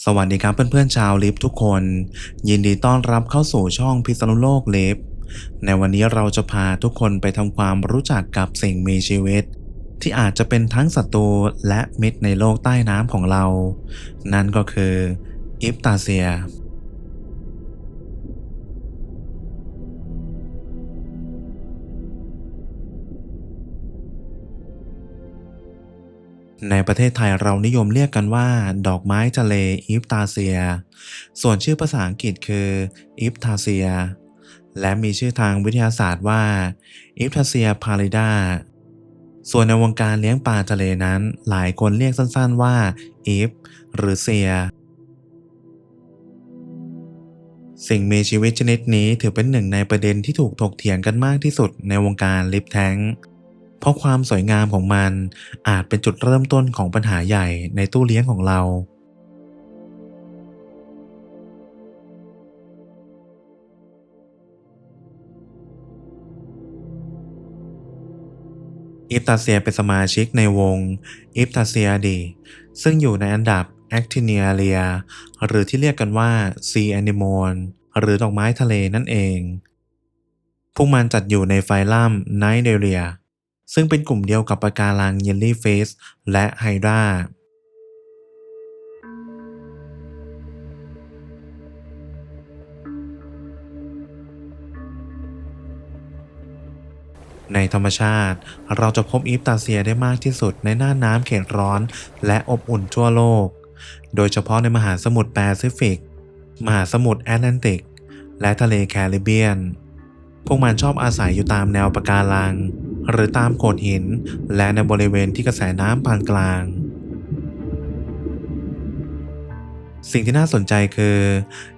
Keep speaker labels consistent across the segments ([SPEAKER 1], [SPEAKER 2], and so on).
[SPEAKER 1] สวัสดีครับเพื่อนๆชาวลิฟทุกคน ยินดีต้อนรับเข้าสู่ช่องพิษณุโลกลิฟในวันนี้เราจะพาทุกคนไปทำความรู้จักกับสิ่งมีชีวิต ที่อาจจะเป็นทั้งศัตรูและมิตรในโลกใต้น้ำของเรา นั่นก็คืออิปตาเซีย ในประเทศไทยเรานิยมเรียกกันว่า ดอกไม้ทะเลอิฟตาเซีย ส่วนชื่อภาษาอังกฤษคืออิฟทาเซีย และมีชื่อทางวิทยาศาสตร์ว่าอิฟทาเซียพาริดาส่วนในวงการเลี้ยงปลาทะเลนั้น หลายคนเรียกสั้นๆว่าอิฟหรือเซีย สิ่งมีชีวิตชนิดนี้ถือเป็นหนึ่งในประเด็นที่ถูกถกเถียงกันมากที่สุดในวงการลิฟแทง เพราะความสวยงามของมันอาจเป็นจุดเริ่มต้นของปัญหาใหญ่ในตู้เลี้ยงของเรา อิฟตาเซียเป็นสมาชิกในวงอิฟตาเซียดีซึ่งอยู่ในอันดับแอคทิเนียเรียหรือที่เรียกกันว่าซีแอนิมอลหรือดอกไม้ทะเลนั่นเอง พวกมันจัดอยู่ในไฟลัมไนเดเรีย ซึ่งเป็นกลุ่มเดียวกับปะการังเยลลี่เฟสและไฮดราในธรรมชาติ เราจะพบอีฟตาเซียได้มากที่สุดในหน้าน้ำเขตร้อน และอบอุ่นทั่วโลก โดยเฉพาะในมหาสมุทรแปซิฟิก มหาสมุทรแอตแลนติก และทะเลแคริบเบียน พวกมันชอบอาศัยอยู่ตามแนวปะการัง หรือตามโขดหิน และในบริเวณที่กระแสน้ำปานกลาง สิ่งที่น่าสนใจคือ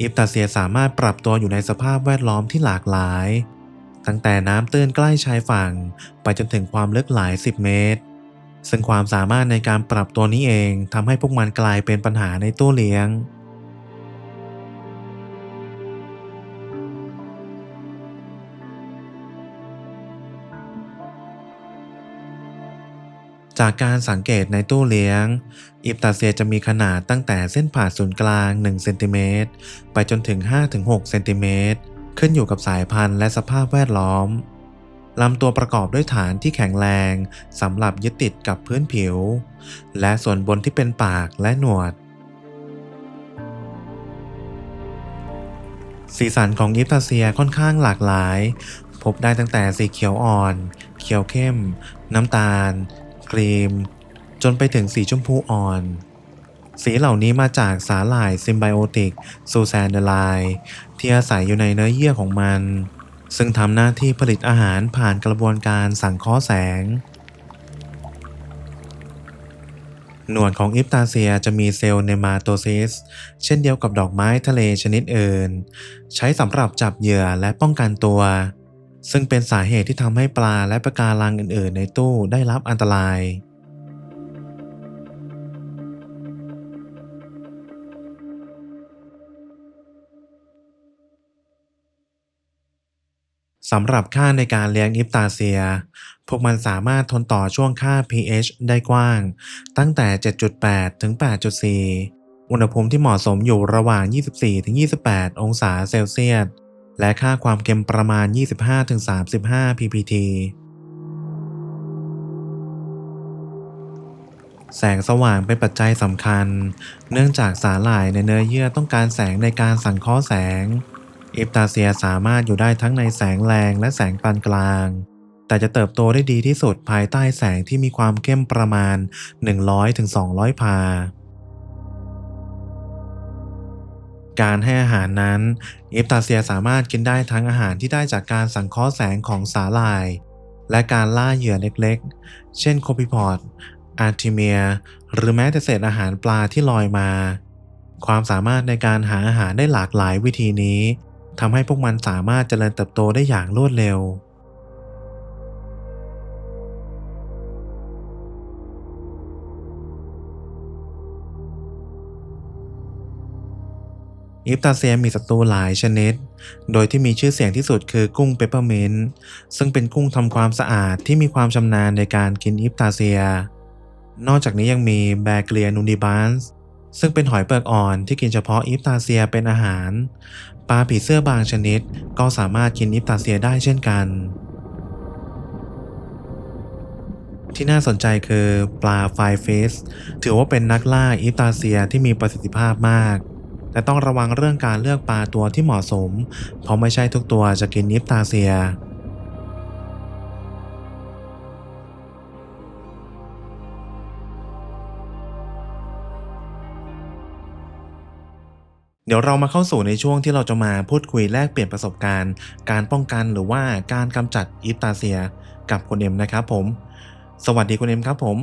[SPEAKER 1] อิฟตาเซียสามารถปรับตัวอยู่ในสภาพแวดล้อมที่หลากหลาย ตั้งแต่น้ำตื้นใกล้ชายฝั่ง ไปจนถึงความลึกหลาย 10 เมตร ซึ่งความสามารถในการปรับตัวนี้เองทำให้พวกมันกลายเป็นปัญหาในตู้เลี้ยง จากการสังเกตในตู้เลี้ยง อิปตาเซียจะมีขนาดตั้งแต่เส้นผ่าศูนย์กลาง1เซนติเมตรไปจนถึง 5-6เซนติเมตรขึ้นอยู่กับสายพันธุ์และสภาพแวดล้อมลำตัวประกอบด้วยฐานที่แข็งแรงสำหรับยึดติดกับพื้นผิว และส่วนบนที่เป็นปากและหนวด สีสันของอิปตาเซียค่อนข้างหลากหลาย พบได้ตั้งแต่สีเขียวอ่อน เขียวเข้ม น้ำตาล ครีม จนไปถึงสีชมพูอ่อน สีเหล่านี้มาจากสาหร่ายซิมไบโอติกซูแซนเดลายที่อาศัยอยู่ในเนื้อเยื่อของมัน ซึ่งทำหน้าที่ผลิตอาหารผ่านกระบวนการสังเคราะห์แสง หนวดของอิปตาเซียจะมีเซลล์เนมาโตซิส เช่นเดียวกับดอกไม้ทะเลชนิดอื่น ใช้สำหรับจับเหยื่อและป้องกันตัว ซึ่งเป็นสาเหตุที่ทำให้ปลาและปะการังอื่น ๆ ในตู้ได้รับอันตราย สำหรับค่าในการเลี้ยงอิปตาเซีย พวกมันสามารถทนต่อช่วงค่า pH ได้กว้าง ตั้งแต่ 7.8 ถึง 8.4 อุณหภูมิที่เหมาะสมอยู่ระหว่าง 24-28 องศาเซลเซียส และค่าความเค็มประมาณ 25ถึง35 ppt แสงสว่างเป็นปัจจัยสำคัญ เนื่องจากสาหร่ายในเนื้อเยื่อต้องการแสงในการสังเคราะห์แสง อิปตาเซียสามารถอยู่ได้ทั้งในแสงแรงและแสงปานกลาง แต่จะเติบโตได้ดีที่สุดภายใต้แสงที่มีความเข้มประมาณ 100-200 พา การให้อาหารนั้นอิปตาเซียสามารถกินได้ทั้งอาหารที่ได้จากการสังเคราะห์แสงของสาหร่าย และการล่าเหยื่อเล็กๆ เช่นโคปิพอดอาร์ติเมีย หรือแม้แต่เศษอาหารปลาที่ลอยมา ความสามารถในการหาอาหารได้หลากหลายวิธีนี้ทำให้พวกมันสามารถเจริญเติบโตได้อย่างรวดเร็ว อิปตาเซียมีศัตรูหลายชนิด โดยที่มีชื่อเสียงที่สุดคือกุ้งเปปเปอร์มินต์ซึ่งเป็นกุ้งทำความสะอาดที่มีความชำนาญในการกินอิปตาเซีย นอกจากนี้ยังมีแบเกลียนูนิบันส์ซึ่งเป็นหอยเปลือกอ่อนที่กินเฉพาะอีฟตาเซียเป็นอาหาร ปลาผีเสื้อบางชนิดก็สามารถกินอีฟตาเซียได้เช่นกัน ที่น่าสนใจคือปลาไฟฟิสถือว่าเป็นนักล่าอีฟตาเซียที่มีประสิทธิภาพมาก แต่ต้องระวังเรื่องการเลือกปลาตัวที่เหมาะสม เพราะไม่ใช่ทุกตัวจะกินอีฟตาเซียเดี๋ยวเรามาเข้าสู่ในช่วงที่เราจะมาพูดคุยแลกเปลี่ยนประสบการณ์ การป้องกันหรือว่าการกำจัดอีฟตาเซียกับคุณเอ็มนะครับผม สวัสดีคุณเอ็มครับผม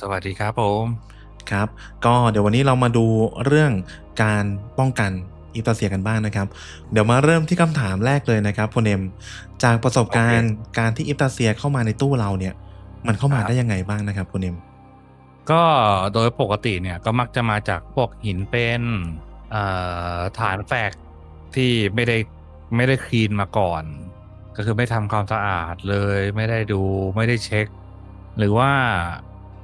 [SPEAKER 2] สวัสดีครับผม
[SPEAKER 1] ครับ ก็เดี๋ยววันนี้เรามาดูเรื่องการป้องกันอีฟตาเซียกันบ้างนะครับ เดี๋ยวมาเริ่มที่คำถามแรกเลยนะครับคุณเอ็มจากประสบการณ์การที่อีฟตาเซียเข้ามาในตู้เราเนี่ย มันเข้ามาได้ยังไงบ้างนะครับคุณเอ็ม
[SPEAKER 2] ก็โดยปกติเนี่ยก็มักจะมาจากพวกหินเป็นเอ่อฐานแฝกที่ไม่ได้ไม่ได้คลีนมาก่อน ก็คือไม่ทำความสะอาดเลยไม่ได้ดูไม่ได้เช็ค หรือว่า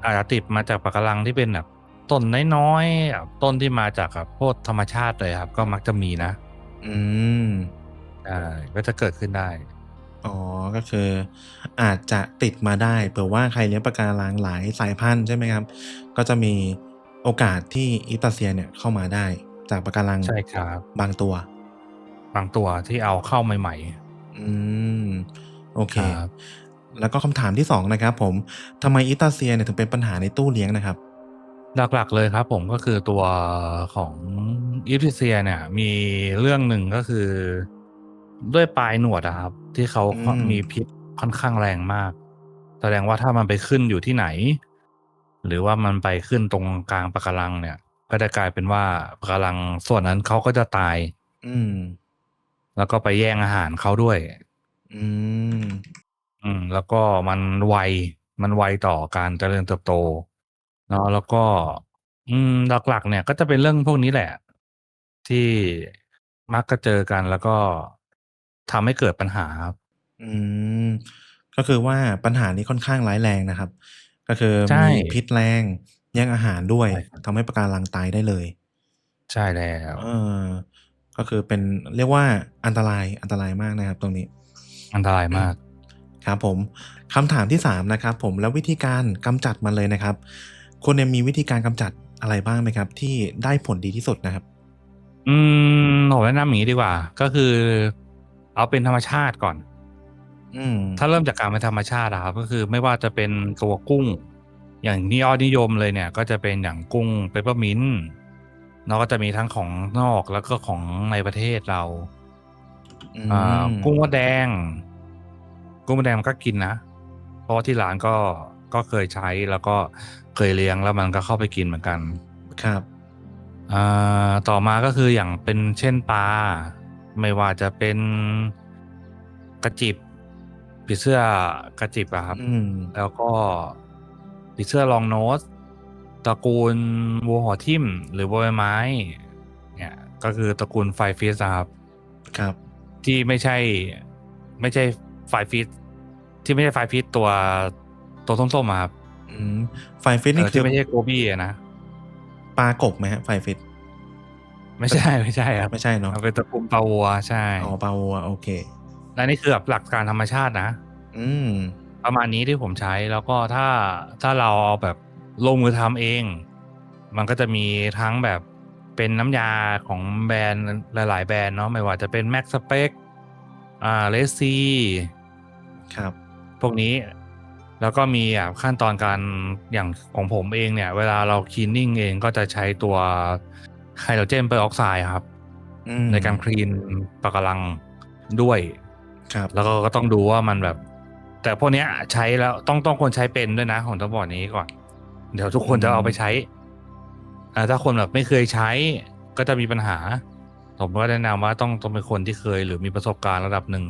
[SPEAKER 2] อาจจะติดมาจากปะการังที่เป็นแบบ ต้นน้อยๆแบบต้นที่มาจากแบบพวกธรรมชาติเลยครับ ก็มักจะมีนะ
[SPEAKER 1] อืม
[SPEAKER 2] อ่าก็จะเกิดขึ้นได้
[SPEAKER 1] อ๋อ ก็คือ อาจจะติดมาได้เผื่อว่าใครเลี้ยงปะการังหลายสายพันธุ์ใช่ไหมครับ ก็จะมีโอกาสที่อีฟตาเซียเนี่ยเข้ามาได้ จากปะการัง
[SPEAKER 2] ใช่ครับ
[SPEAKER 1] บางตัว
[SPEAKER 2] บางตัวที่เอาเข้าใหม่
[SPEAKER 1] อืม โอเค
[SPEAKER 2] ครับ
[SPEAKER 1] แล้วก็คำถามที่สองนะครับผมทำไมอีฟตาเซียเนี่ยถึงเป็นปัญหาในตู้เลี้ยงนะครับ
[SPEAKER 2] ๆ หลักๆเลยครับผม ก็คือตัวของอีพิเซียเนี่ย มีเรื่องหนึ่งก็คือ ด้วยปลายหนวดอะครับ ที่เขา
[SPEAKER 1] อืม
[SPEAKER 2] มีพิษค่อนข้างแรงมาก แสดงว่าถ้ามันไปขึ้นอยู่ที่ไหน หรือว่ามันไปขึ้นตรงกลางปะการังเนี่ย ก็จะกลายเป็นว่าปะการังส่วนนั้นเขาก็จะตาย
[SPEAKER 1] อืม
[SPEAKER 2] แล้วก็ไปแย่งอาหารเขาด้วย
[SPEAKER 1] อืม
[SPEAKER 2] อืม แล้วก็มันไว มันไวต่อการเจริญเติบโต เนาะ แล้วก็ อืม หลัก ๆ เนี่ยก็จะเป็นเรื่องพวกนี้แหละ ที่มักจะเจอกัน แล้วก็ทำให้เกิดปัญหาครับ
[SPEAKER 1] อืม ก็คือว่าปัญหานี้ค่อนข้างร้ายแรงนะครับ ก็คือ
[SPEAKER 2] ใช่
[SPEAKER 1] มีพิษแรง แย่งอาหารด้วย
[SPEAKER 2] ใช่ครับ
[SPEAKER 1] ทำให้ปะการังตายได้เลย
[SPEAKER 2] ใช่แล้ว
[SPEAKER 1] เออ ก็คือเป็น เรียกว่าอันตราย อันตรายมากนะครับตรงนี้
[SPEAKER 2] อันตรายมาก
[SPEAKER 1] ครับผม คำถามที่สามนะครับผม แล้ววิธีการกำจัดมันเลยนะครับ คุณเนี่ยมีวิธีการกำจัดอะไรบ้างไหมครับ ที่ได้ผลดีที่สุดนะครับ
[SPEAKER 2] อืมผมแนะนำอย่างนี้ดีกว่า ก็คือ เอาเป็นธรรมชาติก่อน
[SPEAKER 1] อืม
[SPEAKER 2] ถ้าเริ่มจากการเป็นธรรมชาติอะครับก็คือไม่ว่าจะเป็นตัวกุ้ง อย่างที่ยอดนิยมเลยเนี่ย ก็จะเป็นอย่างกุ้งเปปเปอร์มินต์เนาะก็จะมีทั้งของนอกแล้วก็ของในประเทศเรา
[SPEAKER 1] อื
[SPEAKER 2] อ่า
[SPEAKER 1] ม
[SPEAKER 2] กุ้งมดแดง กุ้งมดแดงมันก็กินนะ เพราะว่าที่ร้านก็ก็เคยใช้แล้วก็ เคยเลี้ยงแล้วมันก็เข้าไปกินเหมือนกัน
[SPEAKER 1] ครับ
[SPEAKER 2] อ่าต่อมาก็คืออย่างเป็นเช่นปลาไม่ว่าจะเป็นกระจิบผีเสื้อกระจิบอะครับ
[SPEAKER 1] อืม
[SPEAKER 2] แล้วก็ผีเสื้อลองโนสตระกูลวัวหัวทิ่ม หรือวัวใบไม้ เนี่ย ก็คือตระกูลไฟฟิสครับ
[SPEAKER 1] ครับ
[SPEAKER 2] ที่ไม่ใช่ ไม่ใช่ไฟฟิสที่ไม่ใช่ไฟฟิสตัวตัวส้มๆอะครับ
[SPEAKER 1] อืม ไฟฟิต
[SPEAKER 2] เอ
[SPEAKER 1] นี่
[SPEAKER 2] อ
[SPEAKER 1] คื
[SPEAKER 2] ที่
[SPEAKER 1] อ
[SPEAKER 2] ไม่ใช่โกบี้อะนะ
[SPEAKER 1] ปลากบไหมฮะไฟฟิต
[SPEAKER 2] ไม่ใช่ไม่ใช่ครับ
[SPEAKER 1] ไม่ใช่เนาะ
[SPEAKER 2] มันเป็นตระกูลปลาวัวใช่
[SPEAKER 1] อ๋อปลาวัวโอเค
[SPEAKER 2] และนี่คือแบบหลักการธรรมชาตินะ
[SPEAKER 1] อืม
[SPEAKER 2] ประมาณนี้ที่ผมใช้แล้วก็ถ้าถ้าเราเอาแบบลงมือทำเอง มันก็จะมีทั้งแบบเป็นน้ำยาของแบรนด์หลาย ๆ แบรนด์เนาะไม่ว่าจะเป็น Max Spec อ่าเลซี
[SPEAKER 1] ครับ
[SPEAKER 2] พวกนี้ แล้วก็มีอะขั้นตอนการอย่างของผมเองเนี่ย เวลาเราคลีนนิ่งเองก็จะใช้ตัวไฮโดรเจนเปอร์ออกไซด์ครับ
[SPEAKER 1] อืม
[SPEAKER 2] ในการคลีนปะการังด้วย
[SPEAKER 1] ครับ
[SPEAKER 2] แล้วก็ก็ต้องดูว่ามันแบบ แต่พวกเนี้ยใช้แล้วต้องต้องคนใช้เป็นด้วยนะผมต้องบอกนี้ก่อน เดี๋ยวทุกคนจะเอาไปใช้อ่าถ้าคนแบบไม่เคยใช้ก็จะมีปัญหา ผมก็แนะนำว่าต้องต้องเป็นคนที่เคย หรือมีประสบการณ์ระดับหนึ่ง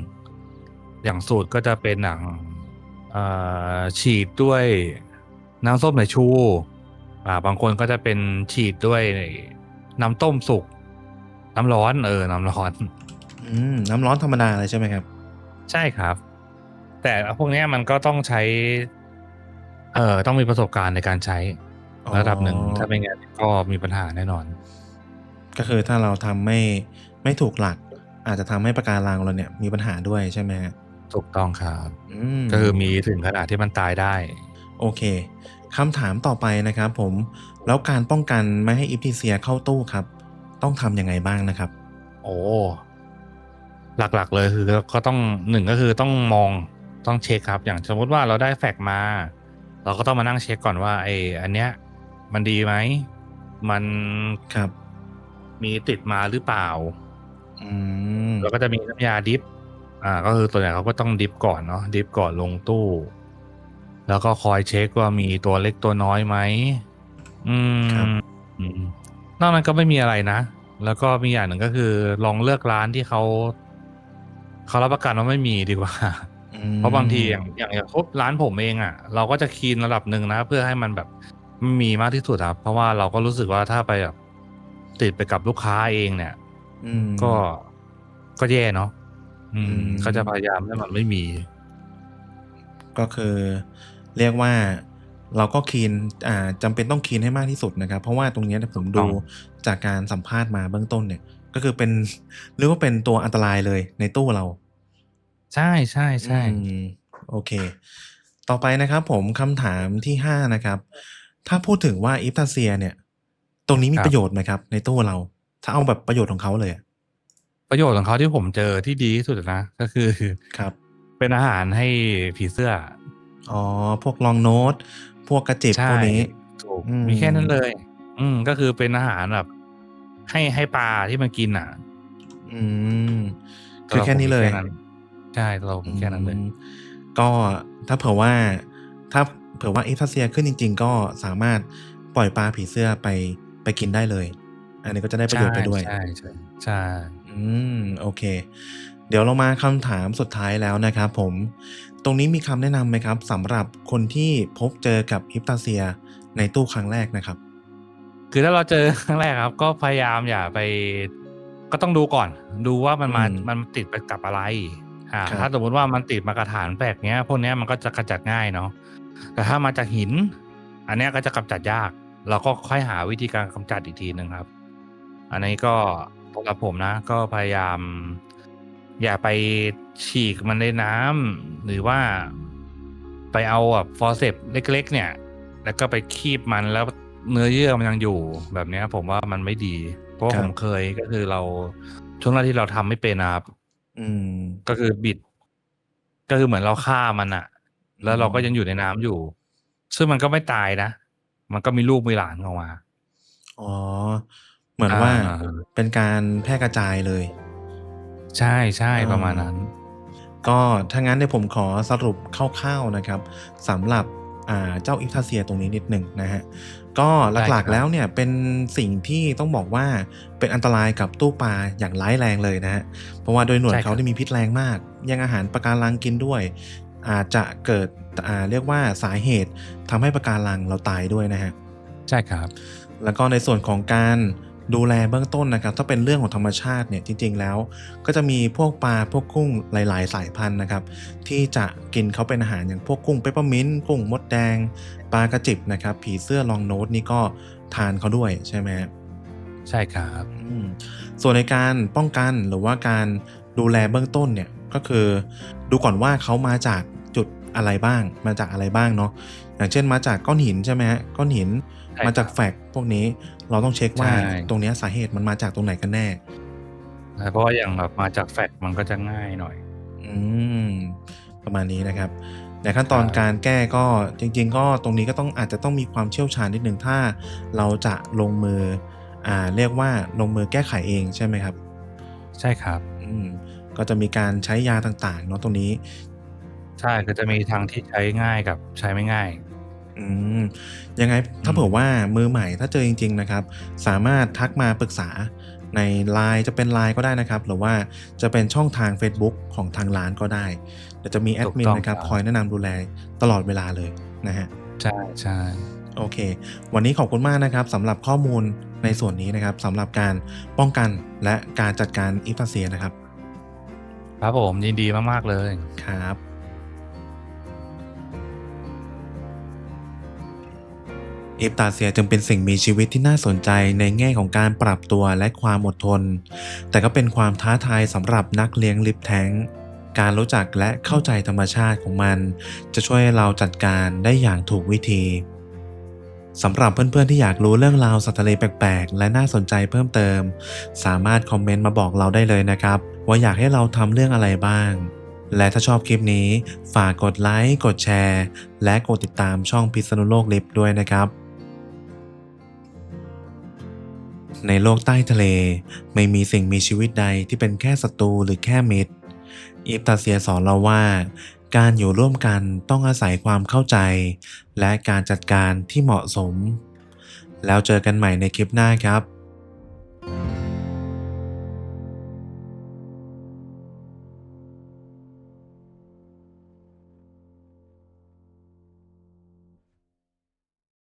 [SPEAKER 2] อย่างสูตรก็จะเป็นหนังอ่า ฉีดด้วยน้ำส้มสายชูอ่าบางคนก็จะเป็นฉีดด้วยน้ำต้มสุก น้ำร้อนเออ น้ำร้อน
[SPEAKER 1] อืมน้ำร้อนธรรมดาเลยใช่ไหมครับ
[SPEAKER 2] ใช่ครับ แต่พวกเนี้ยมันก็ต้องใช้ เอ่อต้องมีประสบการณ์ในการใช้
[SPEAKER 1] อ๋อ
[SPEAKER 2] ระดับหนึ่งถ้าไม่งั้นก็มีปัญหาแน่นอน
[SPEAKER 1] ก็คือถ้าเราทำไม่ไม่ถูกหลัก อาจจะทำให้ปะการังเราเนี่ยมีปัญหาด้วยใช่ไหมฮะ
[SPEAKER 2] ถูกต้องครับ
[SPEAKER 1] อืม
[SPEAKER 2] ก็คือมีถึงขนาดที่มันตายได้
[SPEAKER 1] โอเค คำถามต่อไปนะครับผม แล้วการป้องกันไม่ให้อิปทีเซียเข้าตู้ครับ ต้องทำยังไงบ้างนะครับ
[SPEAKER 2] โอ้ หลักๆเลยคือก็ต้องหนึ่งก็คือต้องมองต้องเช็คครับ อย่างสมมติว่าเราได้แฟกซ์มา เราก็ต้องมานั่งเช็คก่อนว่าไอ้อันเนี้ย มันดีไหม มัน
[SPEAKER 1] ครับ
[SPEAKER 2] มีติดมาหรือเปล่า
[SPEAKER 1] อืม
[SPEAKER 2] แล้วก็จะมีน้ำยาดิฟ อ่า ก็คือตัวใหญ่เขาก็ต้องดิฟก่อนเนาะดิฟก่อนลงตู้ แล้วก็คอยเช็คว่ามีตัวเล็กตัวน้อยไหมอืม
[SPEAKER 1] ครับ
[SPEAKER 2] อืมนอกนั้นก็ไม่มีอะไรนะ แล้วก็มีอย่างหนึ่งก็คือ ลองเลือกร้านที่เขาเขารับประกันว่าไม่มีดีกว่า
[SPEAKER 1] อืม
[SPEAKER 2] เพราะบางทีอย่างอย่างอย่างพบร้านผมเองอะ่ะ เราก็จะคีนระดับหนึ่งนะ เพื่อให้มันแบบไม่มีมากที่สุดครับ เพราะว่าเราก็รู้สึกว่าถ้าไปแบบติดไปกับลูกค้าเองเนี่ย
[SPEAKER 1] อืม
[SPEAKER 2] ก็ก็แย่เนาะ อื
[SPEAKER 1] อื
[SPEAKER 2] ม
[SPEAKER 1] ม
[SPEAKER 2] ก็จะพยายามให้มันไม่มี
[SPEAKER 1] ก็คือเรียกว่าเราก็คีน อ่าจำเป็นต้องคีนให้มากที่สุดนะครับ เพราะว่าตรงเนี้ยผม
[SPEAKER 2] ถูกต้
[SPEAKER 1] ดู
[SPEAKER 2] อง
[SPEAKER 1] จากการสัมภาษณ์มาเบื้องต้นเนี่ย ก็คือเป็น เรียกว่าเป็นตัวอันตรายเลยในตู้เรา
[SPEAKER 2] ใช่ใช่ใช่
[SPEAKER 1] อืมโอเค ต่อไปนะครับผมคำถามที่ห้านะครับ ถ้าพูดถึงว่าอิฟตาเซียเนี่ย ตรงนี้มีประโยชน์ไหมครับ ในตู้เรา ถ้าเอาแบบประโยชน์ของเขาเลยอะ
[SPEAKER 2] ประโยชน์ของเขาที่ผมเจอที่ดีที่สุดนะ ก็คือ
[SPEAKER 1] ครับ
[SPEAKER 2] เป็นอาหารให้ผีเสื้อ
[SPEAKER 1] อ๋อ พวกลองโน้ต พวกกระจิบ
[SPEAKER 2] ใช่
[SPEAKER 1] พวกนี้
[SPEAKER 2] ถูก
[SPEAKER 1] อืม
[SPEAKER 2] มีแค่นั้นเลย อืม ก็คือเป็นอาหารแบบ ให้ให้ปลาที่มันกินอะ
[SPEAKER 1] อืม คือแค่นี้เลย
[SPEAKER 2] สำหรับผมมีแค่นั้นใช่เรามีแค่นั้นเลย
[SPEAKER 1] อืมก็ถ้าเผื่อว่า ถ้าเผื่อว่าอิฟตาเซียขึ้นจริง ๆ ก็สามารถปล่อยปลาผีเสื้อไปไปกินได้เลย อันนี้ก็จะได้ประโยชน์ไปด้วย
[SPEAKER 2] ใช่ใช่ใช่
[SPEAKER 1] อืม โอเค เดี๋ยวเรามาคำถามสุดท้ายแล้วนะครับผม ตรงนี้มีคำแนะนำไหมครับสำหรับคนที่พบเจอกับอิปตาเซียในตู้ครั้งแรกนะครับ
[SPEAKER 2] คือถ้าเราเจอครั้งแรกครับ ก็พยายามอย่าไป ก็ต้องดูก่อน ดูว่ามันมา
[SPEAKER 1] อืม
[SPEAKER 2] มันติดไปกับอะไรอ่า
[SPEAKER 1] ครับ
[SPEAKER 2] ถ้าสมมติว่ามันติดมากระถานแปลกเนี้ย พวกเนี้ยมันก็จะกระจัดง่ายเนาะแต่ถ้ามาจากหิน อันเนี้ยก็จะกำจัดยาก เราก็ค่อยหาวิธีการกำจัดอีกทีหนึ่งครับ อันนี้ก็ สำหรับผมนะ ก็พยายาม อย่าไปฉีกมันในน้ำหรือว่าไปเอาแบบฟอร์เซปเล็ก ๆ เนี่ย แล้วก็ไปคีบมันแล้วเนื้อเยื่อมันยังอยู่แบบเนี้ยผมว่ามันไม่ดี เพราะว่า
[SPEAKER 1] ครั
[SPEAKER 2] ผ
[SPEAKER 1] บ
[SPEAKER 2] มเคยก็คือเราช่วงแรกที่เราทำไม่เป็นนะครับ
[SPEAKER 1] อืม
[SPEAKER 2] ก็คือบิด ก็คือเหมือนเราฆ่ามันอะแล้วเราก็ยังอยู่ในน้ำอยู่ ซึ่งมันก็ไม่ตายนะ มันก็มีลูกมีหลานออกมา
[SPEAKER 1] อ๋อ เหมือนว่า
[SPEAKER 2] อ่า
[SPEAKER 1] เป็นการแพร่กระจายเลย
[SPEAKER 2] ใช่ใช่
[SPEAKER 1] อ่า
[SPEAKER 2] ประมาณนั้น
[SPEAKER 1] ก็ถ้างั้นเดี๋ยวผมขอสรุปคร่าว ๆ นะครับสำหรับ อ่า เจ้าอิฟทาเซียตรงนี้นิดหนึ่งนะฮะก็หลัก
[SPEAKER 2] ได้ครับ
[SPEAKER 1] ๆแล้วเนี่ยเป็นสิ่งที่ต้องบอกว่า เป็นอันตรายกับตู้ปลาอย่างร้ายแรงเลยนะฮะเพราะว่าโดยหนวดเขาที่มีพิษแรงมาก แยังอาหารปะการังกินด้วย อาจจะเกิด อ่า เรียกว่าสาเหตุทำให้ปะการังเราตายด้วยนะฮะ
[SPEAKER 2] ใช่ครับ
[SPEAKER 1] แล้วก็ในส่วนของการ ดูแลเบื้องต้นนะครับ ถ้าเป็นเรื่องของธรรมชาติเนี่ยจริง ๆ แล้ว ก็จะมีพวกปลาพวกกุ้งหลาย ๆ สายพันธุ์นะครับ ที่จะกินเขาเป็นอาหารอย่างพวกกุ้งเปปเปอร์มินต์กุ้งมดแดงปลากระจิบนะครับ ผีเสื้อลองโนตนี่ก็ทานเขาด้วยใช่ไหมฮะ
[SPEAKER 2] ใช่ครับ
[SPEAKER 1] อืมส่วนในการป้องกันหรือว่าการดูแลเบื้องต้นเนี่ยก็คือ ดูก่อนว่าเขามาจากจุด อะไรบ้าง มาจากอะไรบ้างเนาะอย่างเช่นมาจากก้อนหินใช่ไหมฮะก้อนหิน
[SPEAKER 2] ใช่ครับ
[SPEAKER 1] มาจากแฟกพวกนี้เราต้องเช็คว่า
[SPEAKER 2] ใช่
[SPEAKER 1] ตรงเนี้ยสาเหตุมันมาจากตรงไหนกันแน่
[SPEAKER 2] เพราะว่าอย่างแบบมาจากแฟกต์มันก็จะง่ายหน่อย
[SPEAKER 1] อืมประมาณนี้นะครับในขั้นตอน
[SPEAKER 2] ใช่
[SPEAKER 1] การแก้ก็จริง ๆ ก็ตรงนี้ก็ต้องอาจจะต้องมีความเชี่ยวชาญนิดหนึ่งถ้าเราจะลงมืออ่าเรียกว่าลงมือแก้ไขเองใช่ไหมครับ
[SPEAKER 2] ใช่ครับ
[SPEAKER 1] อืมก็จะมีการใช้ยาต่างๆเนาะตรงนี้
[SPEAKER 2] ใช่ก็จะมีทางที่ใช้ง่ายกับใช้ไม่ง่าย
[SPEAKER 1] อืม ยังไงถ้า
[SPEAKER 2] อืม
[SPEAKER 1] เผื่อว่ามือใหม่ถ้าเจอจริง ๆ นะครับ สามารถทักมาปรึกษาใน Line จะเป็น Line ก็ได้นะครับ หรือว่าจะเป็นช่องทาง Facebook ของทางร้านก็ได้เดี๋ยวจะมีแอดมิน
[SPEAKER 2] ถูกต้อง
[SPEAKER 1] นะครับ
[SPEAKER 2] ครับ
[SPEAKER 1] คอยแนะนำดูแลตลอดเวลาเลยนะฮะ
[SPEAKER 2] ใช่ใช่
[SPEAKER 1] โอเค วันนี้ขอบคุณมากนะครับสำหรับข้อมูลในส่วนนี้นะครับสำหรับการป้องกันและการจัดการอิฟตาเซียนะครับ
[SPEAKER 2] ครับผมยินดีมาก ๆ เลย
[SPEAKER 1] ครับ อิฟตาเซียจึงเป็นสิ่งมีชีวิตที่น่าสนใจในแง่ของการปรับตัวและความอดทน แต่ก็เป็นความท้าทายสำหรับนักเลี้ยงลิฟแทงการรู้จักและเข้าใจธรรมชาติของมัน จะช่วยเราจัดการได้อย่างถูกวิธีสำหรับเพื่อนๆที่อยากรู้เรื่องราวสัตว์ทะเลแปลกๆ และน่าสนใจเพิ่มเติม สามารถคอมเมนต์มาบอกเราได้เลยนะครับ ว่าอยากให้เราทำเรื่องอะไรบ้าง และถ้าชอบคลิปนี้ ฝากกดไลค์ กดแชร์ และกดติดตามช่องพิษณุโลกลิฟด้วยนะครับ ในโลกใต้ทะเล ไม่มีสิ่งมีชีวิตใดที่เป็นแค่ศัตรูหรือแค่มิตรอีฟตาเซียสอนเราว่า การอยู่ร่วมกันต้องอาศัยความเข้าใจ และการจัดการที่เหมาะสม แล้วเจอกันใหม่ในคลิปหน้าครับ